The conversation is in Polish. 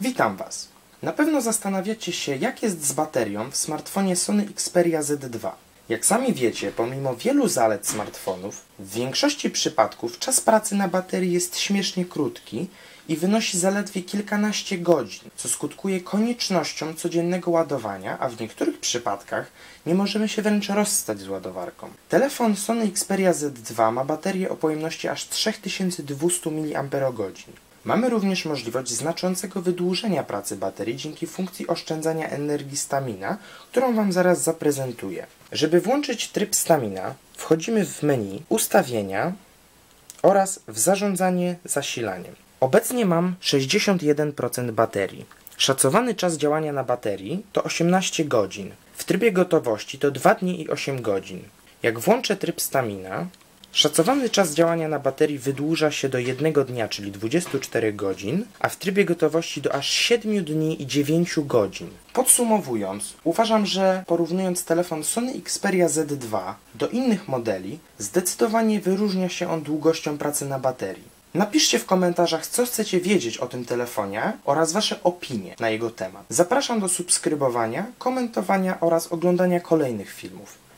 Witam Was. Na pewno zastanawiacie się, jak jest z baterią w smartfonie Sony Xperia Z2. Jak sami wiecie, pomimo wielu zalet smartfonów, w większości przypadków czas pracy na baterii jest śmiesznie krótki i wynosi zaledwie kilkanaście godzin, co skutkuje koniecznością codziennego ładowania, a w niektórych przypadkach nie możemy się wręcz rozstać z ładowarką. Telefon Sony Xperia Z2 ma baterię o pojemności aż 3200 mAh. Mamy również możliwość znaczącego wydłużenia pracy baterii dzięki funkcji oszczędzania energii stamina, którą Wam zaraz zaprezentuję. Żeby włączyć tryb stamina, wchodzimy w menu Ustawienia oraz w Zarządzanie zasilaniem. Obecnie mam 61% baterii. Szacowany czas działania na baterii to 18 godzin. W trybie gotowości to 2 dni i 8 godzin. Jak włączę tryb stamina, Szacowany czas działania na baterii wydłuża się do jednego dnia, czyli 24 godzin, a w trybie gotowości do aż 7 dni i 9 godzin. Podsumowując, uważam, że porównując telefon Sony Xperia Z2 do innych modeli, zdecydowanie wyróżnia się on długością pracy na baterii. Napiszcie w komentarzach, co chcecie wiedzieć o tym telefonie oraz Wasze opinie na jego temat. Zapraszam do subskrybowania, komentowania oraz oglądania kolejnych filmów.